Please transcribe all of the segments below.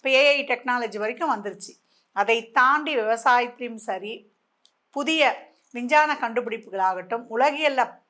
இப்போ AI technology வரைக்கும் வந்துருச்சு. அதை தாண்டி விவசாயத்திலையும் சரி புதிய விஞ்ஞான கண்டுபிடிப்புகளாகட்டும் உலகியல்ல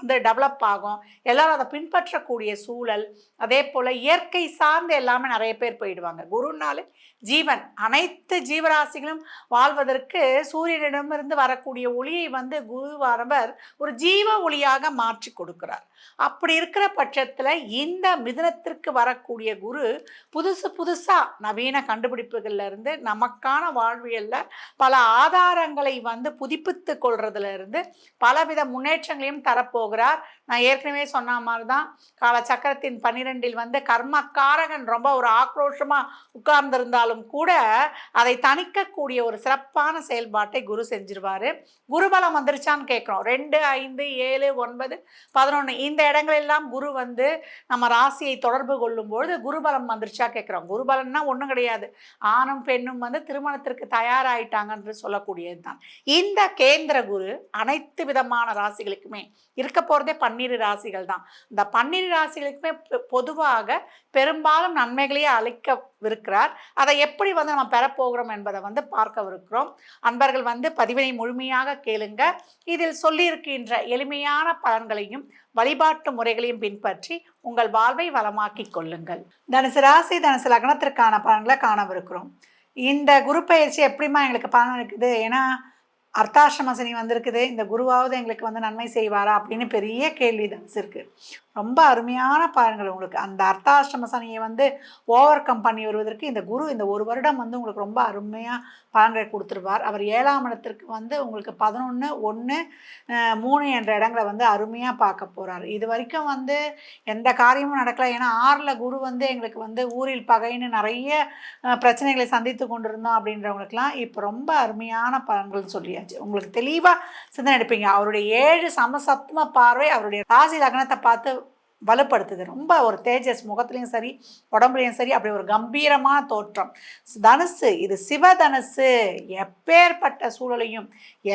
வந்து டெவலப் ஆகும். எல்லோரும் அதை பின்பற்றக்கூடிய சூழல் அதே போல் இயற்கை சார்ந்து எல்லாமே நிறைய பேர் போயிடுவாங்க. குருனாலே ஜீவன். அனைத்து ஜீவராசிகளும் வாழ்வதற்கு சூரியனிடமிருந்து வரக்கூடிய ஒளியை வந்து குருவாரவர் ஒரு ஜீவ ஒளியாக மாற்றி கொடுக்கிறார். அப்படி இருக்கிற பட்சத்தில் இந்த மிதனத்திற்கு வரக்கூடிய குரு புதுசு புதுசாக நவீன கண்டுபிடிப்புகள்லேருந்து நமக்கான வாழ்வியலில் பல ஆதாரங்களை வந்து புதுப்பித்து கொள்றதுலேருந்து பலவித முன்னேற்றங்களையும் தரப்போகிறார். நான் ஏற்கனவே சொன்ன மாதிரி தான் கால சக்கரத்தின் பன்னிரெண்டில் வந்து கர்மக்காரகன் ரொம்ப ஒரு ஆக்ரோஷமாக உட்கார்ந்திருந்தால் இருந்தாலும் கூட அதை தணிக்கக்கூடிய ஒரு சிறப்பான செயல்பாட்டை குரு செஞ்சிருவார். குருபலம் வந்துருச்சான்னு கேட்குறோம். ரெண்டு ஐந்து ஏழு ஒன்பது பதினொன்று இந்த இடங்களெல்லாம் குரு வந்து நம்ம ராசியை தொடர்பு கொள்ளும்பொழுது குருபலம் வந்துருச்சா கேட்குறோம். குருபலம்னா ஒன்றும் கிடையாது. ஆணும் பெண்ணும் வந்து திருமணத்திற்கு தயாராயிட்டாங்கன்று சொல்லக்கூடியது தான் இந்த கேந்திர குரு அனைத்து விதமான ராசிகளுக்குமே இருக்க போகிறதே பன்னிரு ராசிகள் தான் இந்த பன்னிரு ராசிகளுக்குமே பொதுவாக பெரும்பாலும் நன்மைகளையே இருக்கிறார் அதை எப்படி வந்து நம்ம பெறப்போகிறோம் என்பதை வந்து பார்க்கவிருக்கிறோம். அன்பர்கள் வந்து பதிவினை முழுமையாக கேளுங்க. இதில் சொல்லியிருக்கின்ற எளிமையான பலன்களையும் வழிபாட்டு முறைகளையும் பின்பற்றி உங்கள் வாழ்வை வளமாக்கிக் கொள்ளுங்கள். தனுசு ராசி தனுசு லக்னத்திற்கான பலன்களை காணவிருக்கிறோம். இந்த குரு பயிற்சி எப்படிம்மா எங்களுக்கு பலன் இருக்குது ஏன்னா அர்த்தாசிரம சனி வந்திருக்குது இந்த குருவாவது எங்களுக்கு வந்து நன்மை செய்வாரா அப்படின்னு பெரிய கேள்வி தனுசு இருக்கு ரொம்ப அருமையான பாருங்கள் உங்களுக்கு. அந்த அர்த்தாசிரம சனியை வந்து ஓவர் கம் பண்ணி வருவதற்கு இந்த குரு இந்த ஒரு வருடம் வந்து உங்களுக்கு ரொம்ப அருமையாக பலன்களை கொடுத்துருவார். அவர் ஏழாம் இடத்திற்கு வந்து உங்களுக்கு பதினொன்று ஒன்று மூணு என்ற இடங்களை வந்து அருமையாக பார்க்க போகிறார் இது வரைக்கும் வந்து எந்த காரியமும் நடக்கல. ஏன்னா ஆறில் குரு வந்து எங்களுக்கு வந்து ஊரில் பகைன்னு நிறைய பிரச்சனைகளை சந்தித்து கொண்டிருந்தோம் அப்படின்றவங்களுக்குலாம் இப்போ ரொம்ப அருமையான பலன்கள் சொல்லியாச்சு. உங்களுக்கு தெளிவாக சிந்தனை எடுப்பீங்க. அவருடைய ஏழு சமசத்ம பார்வை அவருடைய ராசி லக்னத்தை பார்த்து வலுப்படுத்துது. ரொம்ப ஒரு தேஜஸ் முகத்துலேயும் சரி உடம்புலையும் சரி அப்படி ஒரு கம்பீரமான தோற்றம். தனுசு இது சிவதனுசு. எப்பேற்பட்ட சூழலையும்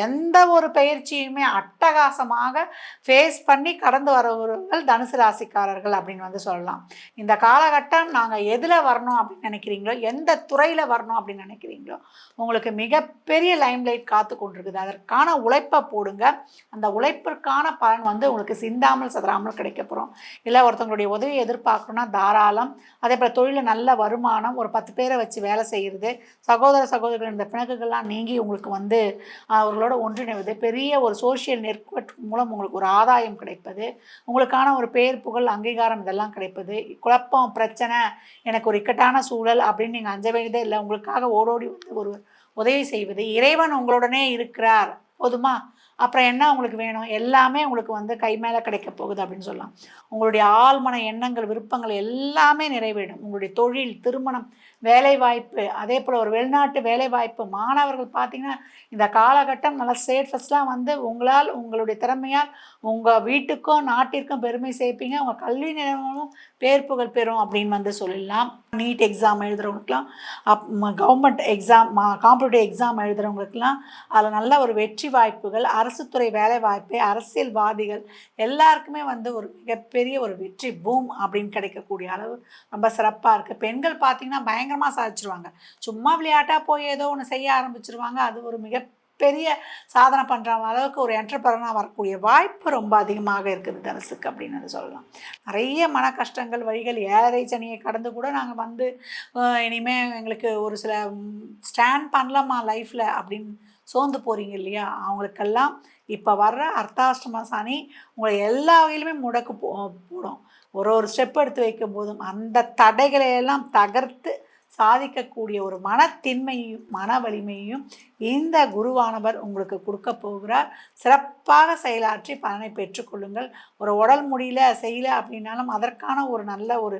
எந்த ஒரு பயிற்சியுமே அட்டகாசமாக ஃபேஸ் பண்ணி கடந்து வரவர்கள் தனுசு ராசிக்காரர்கள் அப்படின்னு வந்து சொல்லலாம். இந்த காலகட்டம் நாங்கள் எதில் வரணும் அப்படின்னு நினைக்கிறீங்களோ எந்த துறையில் வரணும் அப்படின்னு நினைக்கிறீங்களோ உங்களுக்கு மிகப்பெரிய லைம்லைட் காத்து கொண்டிருக்குது. அதற்கான உழைப்பை போடுங்க. அந்த உழைப்பிற்கான பலன் வந்து உங்களுக்கு சிந்தாமல் சதராமல் கிடைக்க போகிறோம் இல்லை ஒருத்தவங்களுடைய உதவி எதிர்பார்க்கணும்னா தாராளம். அதே போல் தொழிலில் நல்ல வருமானம் ஒரு பத்து பேரை வச்சு வேலை செய்கிறது சகோதர சகோதரிகள் இந்த பிணக்குகள்லாம் நீங்கி உங்களுக்கு வந்து அவர்களோட ஒன்றிணைவது பெரிய ஒரு சோஷியல் நெட்வொர்க் மூலம் உங்களுக்கு ஒரு ஆதாயம் கிடைப்பது உங்களுக்கான ஒரு பேர் புகழ் அங்கீகாரம் இதெல்லாம் கிடைப்பது குழப்பம் பிரச்சனை எனக்கு ஒரு இக்கட்டான சூழல் அப்படின்னு நீங்கள் அஞ்ச வேண்டியதே இல்லை உங்களுக்காக ஓடோடி வந்து ஒரு உதவி செய்வது இறைவன் உங்களுடனே இருக்கிறார். போதுமா? அப்புறம் என்ன உங்களுக்கு வேணும்? எல்லாமே உங்களுக்கு வந்து கை மேலே கிடைக்க போகுது அப்படின்னு சொல்லலாம். உங்களுடைய ஆழ்மன எண்ணங்கள் விருப்பங்கள் எல்லாமே நிறைவேறும். உங்களுடைய தொழில் திருமணம் வேலைவாய்ப்பு. அதே போல் ஒரு வெளிநாட்டு வேலைவாய்ப்பு. மாணவர்கள் பார்த்தீங்கன்னா இந்த காலகட்டம் நல்லா ஸ்டேட் ஃபஸ்ட்லாம் வந்து உங்களால் உங்களுடைய திறமையால் உங்கள் வீட்டுக்கும் நாட்டிற்கும் பெருமை சேர்ப்பீங்க. உங்கள் கல்வி நிறுவனமும் பேர் புகழ் பெறும் அப்படின்னு வந்து சொல்லலாம் நீட் எக்ஸாம் எழுதுறவங்களுக்குலாம் அப் கவர்மெண்ட் எக்ஸாம் காம்படிட்டிவ் எக்ஸாம் எழுதுறவங்களுக்குலாம் அதில் நல்ல ஒரு வெற்றி வாய்ப்புகள் அரசு துறை வேலை வாய்ப்பு அரசியல்வாதிகள் எல்லாருக்குமே வந்து ஒரு மிகப்பெரிய ஒரு வெற்றி பூம் அப்படின்னு கிடைக்கக்கூடிய அளவு ரொம்ப சிறப்பாக இருக்குது பெண்கள் பார்த்தீங்கன்னா பயங்கரமாக சாதிச்சிருவாங்க. சும்மா விளையாட்டாக போய் ஏதோ ஒன்று செய்ய ஆரம்பிச்சிருவாங்க. அது ஒரு மிகப்பெரிய சாதனை பண்ணுற அளவுக்கு ஒரு என்டர்பிரனாக வரக்கூடிய வாய்ப்பு ரொம்ப அதிகமாக இருக்குது தனுசுக்கு அப்படின்னு வந்து சொல்லலாம். நிறைய மன கஷ்டங்கள் வழிகள் ஏழரை சனியை கடந்து கூட நாங்கள் வந்து இனிமேல் எங்களுக்கு ஒரு சில ஸ்டாண்ட் பண்ணலாமா லைஃப்பில் அப்படின்னு சோர்ந்து போகிறீங்க இல்லையா? அவங்களுக்கெல்லாம் இப்போ வர்ற அர்த்தாஷ்டம சனி உங்களை எல்லா வகையிலுமே முடக்கு போ போடும். ஒரு ஒரு ஸ்டெப் எடுத்து வைக்கும் போதும் அந்த தடைகளை எல்லாம் தகர்த்து சாதிக்கக்கூடிய ஒரு மனத்தின்மையும் மன வலிமையும் இந்த குருவானவர் உங்களுக்கு கொடுக்க போகிறார். சிறப்பாக செயலாற்றி பலனை பெற்றுக்கொள்ளுங்கள் ஒரு உடல் முடியல செய்யல அப்படின்னாலும் அதற்கான ஒரு நல்ல ஒரு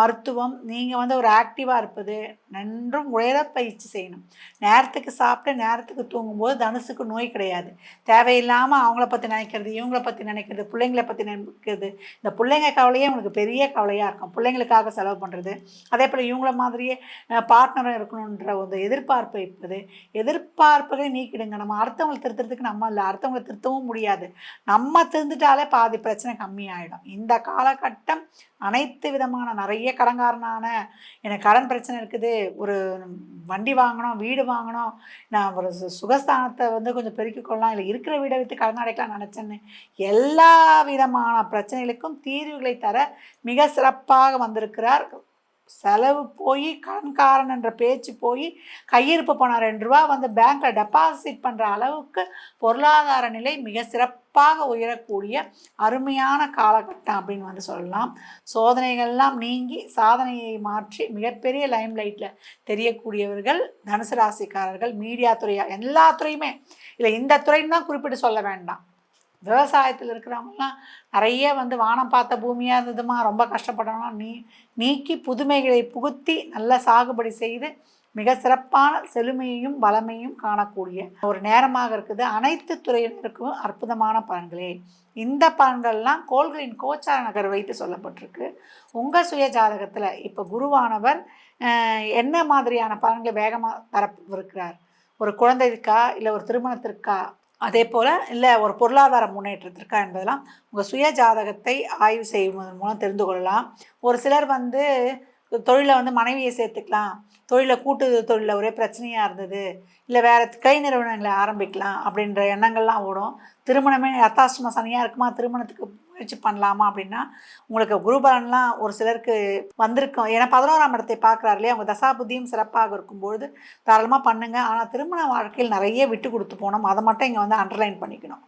மருத்துவம் நீங்கள் வந்து ஒரு ஆக்டிவாக இருப்பது நன்றும் உயரப்பயிற்சி செய்யணும். நேரத்துக்கு சாப்பிட்டு நேரத்துக்கு தூங்கும்போது தனுசுக்கு நோய் கிடையாது. தேவையில்லாமல் அவங்கள பற்றி நினைக்கிறது இவங்கள பற்றி நினைக்கிறது பிள்ளைங்கள பற்றி நினைக்கிறது. இந்த பிள்ளைங்க கவலையே உங்களுக்கு பெரிய கவலையாக இருக்கும். பிள்ளைங்களுக்காக செலவு பண்ணுறது அதே போல் இவங்கள மாதிரியே பார்ட்னரும் இருக்கணுன்ற ஒரு எதிர்பார்ப்பு இருப்பது எதிர்பார்ப்புகளை நீக்கிடுங்க. நம்ம அடுத்தவங்களை திருத்துறதுக்கு நம்ம இல்லை. அடுத்தவங்களை திருத்தவும் முடியாது. நம்ம திருந்துட்டாலே பாதி பிரச்சனை கம்மியாயிடும். இந்த காலகட்டம் அனைத்து விதமான நிறைய கடன்காரனான எனக்கு கடன் பிரச்சனை இருக்குது. ஒரு வண்டி வாங்கணும் வீடு வாங்கணும். நான் ஒரு சு- சுகஸ்தானத்தை வந்து கொஞ்சம் பெருக்கிக் கொள்ளலாம். இல்லை இருக்கிற வீடை விற்று கடன் அடைக்கலாம் நினச்சேன்னு. எல்லா விதமான பிரச்சனைகளுக்கும் தீர்வுகளை தர மிக சிறப்பாக வந்திருக்கிறார் செலவு போய் கண்காரன் என்ற பேச்சு போய் கையிருப்பு பணம் ரெண்டு ரூபா வந்து பேங்க்கில் டெபாசிட் பண்ணுற அளவுக்கு பொருளாதார நிலை மிக சிறப்பாக உயரக்கூடிய அருமையான காலகட்டம் அப்படின்னு வந்து சொல்லலாம். சோதனைகள்லாம் நீங்கி சாதனையை மாற்றி மிகப்பெரிய லைம் லைட்டில் தெரியக்கூடியவர்கள் தனுசு ராசிக்காரர்கள் மீடியா துறையாக எல்லா துறையுமே. இல்லை இந்த துறைன்னு தான் குறிப்பிட்டு சொல்ல வேண்டாம். விவசாயத்தில் இருக்கிறவங்கலாம் நிறைய வந்து வானம் பார்த்த பூமியாக இருந்ததுமா ரொம்ப கஷ்டப்படணும் நீ நீக்கி புதுமைகளை புகுத்தி நல்ல சாகுபடி செய்து மிக சிறப்பான செழுமையையும் வளமையும் காணக்கூடிய ஒரு நேரமாக இருக்குது. அனைத்து துறையினருக்கும் அற்புதமான பலன்களே. இந்த பலன்கள்லாம் கோள்களின் கோச்சார நகர் வைத்து சொல்லப்பட்டிருக்கு. உங்கள் சுய ஜாதகத்தில் இப்போ குருவானவர் என்ன மாதிரியான பலன்களை வேகமாக தரவிருக்கிறார் ஒரு குழந்தைக்கா இல்லை ஒரு திருமணத்திற்கா? அதே போல் இல்லை ஒரு பொருளாதார முன்னேற்றத்திற்கா என்பதெல்லாம் உங்கள் சுய ஜாதகத்தை ஆய்வு செய்வதன் மூலம் தெரிந்து கொள்ளலாம். ஒரு சிலர் வந்து தொழிலை வந்து மனைவியை சேர்த்துக்கலாம். தொழிலை கூட்டு தொழிலில் ஒரே பிரச்சனையாக இருந்தது. இல்லை வேறு கை நிறுவனங்களை ஆரம்பிக்கலாம் அப்படின்ற எண்ணங்கள்லாம் ஓடும். திருமணமே அர்த்தாஷ்டம சனியாக இருக்குமா? திருமணத்துக்கு வச்சு பண்ணலாமா அப்படின்னா உங்களுக்கு குருபலன்லாம் ஒரு சிலருக்கு வந்திருக்கும். ஏன்னா பதினோராம் இடத்தை பார்க்குறாரு இல்லையா? அவங்க தசாபுத்தியும் சிறப்பாக இருக்கும்பொழுது தாராளமாக பண்ணுங்கள் ஆனால் திருமண வாழ்க்கையில் நிறைய விட்டு கொடுத்து போனோம் அதை மட்டும் இங்கே வந்து அண்டர்லைன் பண்ணிக்கணும்.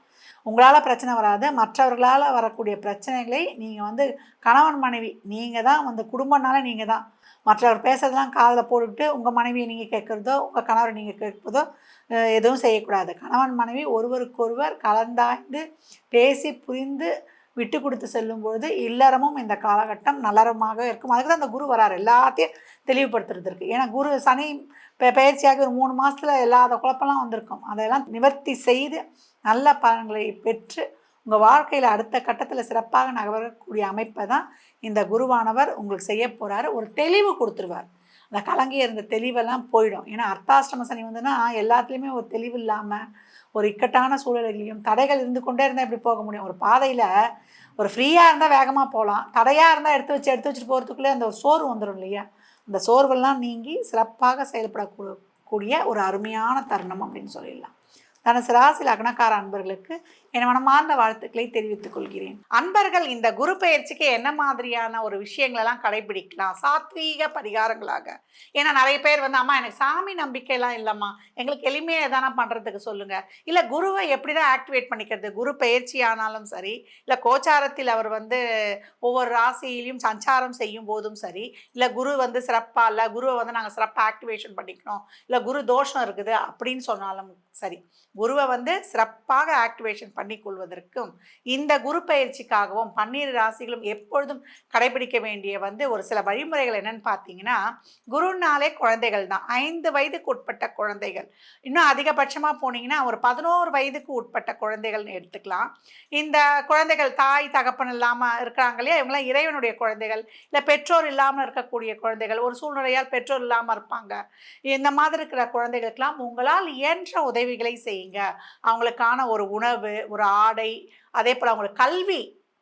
உங்களால் பிரச்சனை வராது. மற்றவர்களால் வரக்கூடிய பிரச்சனைகளை நீங்கள் வந்து கணவன் மனைவி நீங்கள் தான் வந்து குடும்பம்னால நீங்கள் தான். மற்றவர் பேசுறதெல்லாம் காதில் போட்டுக்கிட்டு உங்கள் மனைவியை நீங்கள் கேட்குறதோ உங்கள் கணவரை நீங்கள் கேட்பதோ எதுவும் செய்யக்கூடாது. கணவன் மனைவி ஒருவருக்கொருவர் கலந்தாய்ந்து பேசி புரிந்து விட்டு கொடுத்து செல்லும் பொழுது இல்லறமும் இந்த காலகட்டம் நலரமாக இருக்கும். அதுக்கு தான் அந்த குரு வராரு. எல்லாத்தையும் தெளிவுபடுத்துறதுக்கு. ஏன்னா குரு சனி பெ- பயிற்சியாகி ஒரு மூணு மாதத்தில் இல்லாத குழப்பம்லாம் வந்திருக்கும். அதெல்லாம் நிவர்த்தி செய்து நல்ல பலன்களை பெற்று உங்கள் வாழ்க்கையில் அடுத்த கட்டத்தில் சிறப்பாக நகரக்கூடிய அமைப்பை தான் இந்த குருவானவர் உங்களுக்கு செய்ய போகிறாரு ஒரு தெளிவு கொடுத்துருவார். அந்த கலங்கி இருந்த தெளிவெல்லாம் போயிடும். ஏன்னா அர்த்தாஷ்டம சனி வந்துன்னா எல்லாத்துலேயுமே ஒரு தெளிவு இல்லாமல் ஒரு இக்கட்டான சூழல்களையும் தடைகள் இருந்து கொண்டே இருந்தால் எப்படி போக முடியும்? ஒரு பாதையில் ஒரு ஃப்ரீயாக இருந்தால் வேகமாக போகலாம் தடையாக இருந்தால் எடுத்து வச்சு எடுத்து வச்சுட்டு போகிறதுக்குள்ளே அந்த ஒரு சோர்வு வந்துடும் இல்லையா? அந்த சோர்வெல்லாம் நீங்கி சிறப்பாக செயல்படக்கூடிய ஒரு அருமையான தருணம் அப்படின்னு சொல்லிடலாம். தனுசு ராசி லக்னக்கார அன்பர்களுக்கு என் மனமார்ந்த வாழ்த்துக்களை தெரிவித்துக் கொள்கிறேன். அன்பர்கள் இந்த குரு பயிற்சிக்கு என்ன மாதிரியான ஒரு விஷயங்களெல்லாம் கடைபிடிக்கலாம்? சாத்வீக பரிகாரங்களாக. ஏன்னா நிறைய பேர் வந்து அம்மா எனக்கு சாமி நம்பிக்கையெல்லாம் இல்லைம்மா. எங்களுக்கு எளிமையாக எதானா பண்ணுறதுக்கு சொல்லுங்க. இல்லை குருவை எப்படி தான் ஆக்டிவேட் பண்ணிக்கிறது? குரு பயிற்சி ஆனாலும் சரி இல்லை கோச்சாரத்தில் அவர் வந்து ஒவ்வொரு ராசியிலையும் சஞ்சாரம் செய்யும் போதும் சரி இல்லை குரு வந்து சிறப்பாக இல்லை குருவை வந்து நாங்கள் சிறப்பாக ஆக்டிவேஷன் பண்ணிக்கணும் இல்லை குரு தோஷம் இருக்குது அப்படின்னு சொன்னாலும் சரி குருவை வந்து சிறப்பாக ஆக்டிவேஷன் பண்ணி கொள்வதற்கும் இந்த குரு பயிற்சிக்காகவும் பன்னிரு ராசிகளும் எப்பொழுதும் கடைபிடிக்க வேண்டிய வந்து ஒரு சில வழிமுறைகள் என்னன்னு பார்த்தீங்கன்னா குருனாலே குழந்தைகள் தான். ஐந்து வயதுக்கு உட்பட்ட குழந்தைகள். இன்னும் அதிகபட்சமாக போனீங்கன்னா ஒரு பதினோரு வயதுக்கு உட்பட்ட குழந்தைகள்னு எடுத்துக்கலாம். இந்த குழந்தைகள் தாய் தகப்பன் இல்லாமல் இருக்கிறாங்க இல்லையா? இவங்களாம் இறைவனுடைய குழந்தைகள். இல்லை பெற்றோர் இல்லாமல் இருக்கக்கூடிய குழந்தைகள். ஒரு சூழ்நிலையால் பெற்றோர் இல்லாமல் இருப்பாங்க. இந்த மாதிரி இருக்கிற குழந்தைகளுக்கெல்லாம் உங்களால் இயன்ற உதவிகளை செய்யுங்க. அவங்களுக்கான ஒரு உணவு ஒரு ஆடை அதே போல் அவங்களுக்கு கல்வி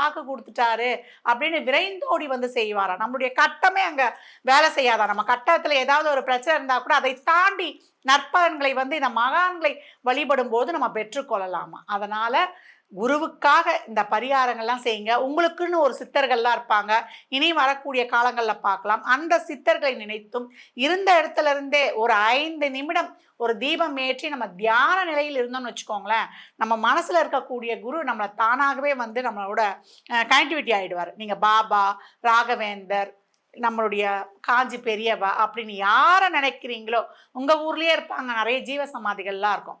வாக்கு கொடுத்துட்டாரு அப்படின்னு விரைந்தோடி வந்து செய்வாரா? நம்மளுடைய கட்டமே அங்க வேலை செய்யாதா? நம்ம கட்டத்தில் ஏதாவது ஒரு பிரச்சனை இருந்தால் கூட அதை தாண்டி நற்பலன்களை வந்து இந்த மகான்களை வழிபடும் போது நம்ம பெற்றுக்கொள்ளலாமா? அதனால குருவுக்காக இந்த பரிகாரங்கள்லாம் செய்யுங்க. உங்களுக்குன்னு ஒரு சித்தர்கள்லாம் இருப்பாங்க. இனி வரக்கூடிய காலங்களில் பார்க்கலாம். அந்த சித்தர்களை நினைத்தும் இருந்த இடத்துல இருந்தே ஒரு ஐந்து நிமிடம் ஒரு தீபம் ஏற்றி நம்ம தியான நிலையில் இருந்தோம்னு வச்சுக்கோங்களேன் நம்ம மனசில் இருக்கக்கூடிய குரு நம்மளை தானாகவே வந்து நம்மளோட கனெக்டிவிட்டி ஆகிடுவார் நீங்கள் பாபா ராகவேந்தர் நம்மளுடைய காஞ்சி பெரியவா அப்படின்னு யாரை நினைக்கிறீங்களோ உங்கள் ஊர்லேயே இருப்பாங்க. நிறைய ஜீவ சமாதிகள்லாம் இருக்கும்.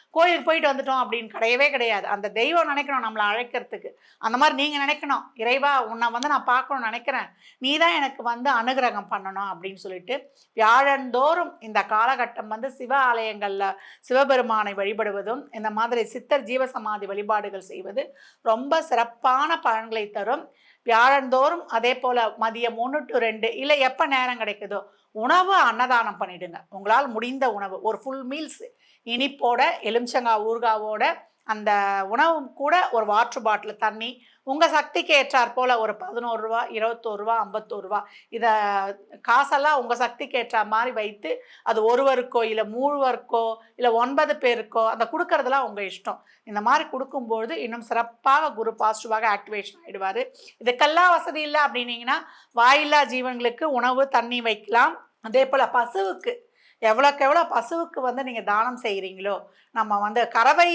கோயிலுக்கு போயிட்டு வந்துட்டோம் அப்படின்னு கிடையவே கிடையாது. அந்த தெய்வம் நினைக்கணும் நம்மளை அழைக்கிறதுக்கு. அந்த மாதிரி நீங்கள் நினைக்கணும். இறைவா உன்னை வந்து நான் பார்க்கணும்னு நினைக்கிறேன். நீ தான் எனக்கு வந்து அனுகிரகம் பண்ணணும் அப்படின்னு சொல்லிட்டு வியாழந்தோறும் இந்த காலகட்டம் வந்து சிவ ஆலயங்களில் சிவபெருமானை வழிபடுவதும் இந்த மாதிரி சித்தர் ஜீவசமாதி வழிபாடுகள் செய்வது ரொம்ப சிறப்பான பலன்களை தரும். வியாழந்தோறும் அதே போல் மதியம் ஒன்று டு ரெண்டு இல்லை எப்போ நேரம் கிடைக்குதோ உணவு அன்னதானம் பண்ணிடுங்க. உங்களால் முடிந்த உணவு. ஒரு ஃபுல் மீல்ஸ் இனிப்போட எலுமிச்சங்காய் ஊறுகாவோட அந்த உணவும் கூட ஒரு வாட்ரு பாட்டில் தண்ணி உங்கள் சக்திக்கு ஏற்றாற் போல் ஒரு பதினோரு ரூபா இருபத்தோரு ரூபா ஐம்பத்தோரு ரூபா. இதை காசெல்லாம் உங்கள் சக்திக்கு ஏற்ற மாதிரி வைத்து அது ஒருவருக்கோ இல்லை மூணுவருக்கோ இல்லை ஒன்பது பேருக்கோ அந்த கொடுக்கறதெல்லாம் உங்கள் இஷ்டம். இந்த மாதிரி கொடுக்கும்பொழுது இன்னும் சிறப்பாக குரு பாசிட்டிவாக ஆக்டிவேஷன் ஆகிடுவார் இதுக்கெல்லாம் வசதி இல்லை அப்படின்னீங்கன்னா வாயில்லா ஜீவன்களுக்கு உணவு தண்ணி வைக்கலாம். அதே போல் பசுவுக்கு எவ்வளோக்கு எவ்வளோ பசுவுக்கு வந்து நீங்கள் தானம் செய்கிறீங்களோ நம்ம வந்து கறவை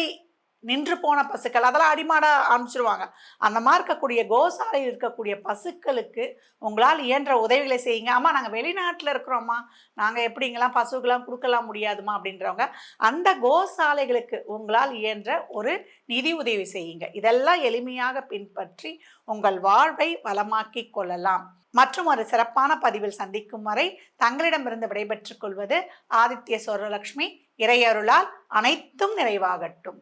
நின்று போன பசுக்கள் அதெல்லாம் அடிமாட ஆரம்பிச்சிருவாங்க. அந்த மாதிரி இருக்கக்கூடிய கோசாலையில் இருக்கக்கூடிய பசுக்களுக்கு உங்களால் இயன்ற உதவிகளை செய்யுங்க. அம்மா நாங்கள் வெளிநாட்டில் இருக்கிறோம்மா. நாங்கள் எப்படிங்கெல்லாம் பசுக்கெல்லாம் கொடுக்கலாம் முடியாதுமா அப்படின்றவங்க அந்த கோசாலைகளுக்கு உங்களால் இயன்ற ஒரு நிதி உதவி செய்யுங்க. இதெல்லாம் எளிமையாக பின்பற்றி உங்கள் வாழ்வை வளமாக்கி கொள்ளலாம். மற்றும் ஒரு சிறப்பான பதிவில் சந்திக்கும் வரை தங்களிடமிருந்து விடைபெற்றுக் கொள்வது ஆதித்ய சோரலட்சுமி இறையருளால் அனைத்தும் நிறைவாகட்டும்.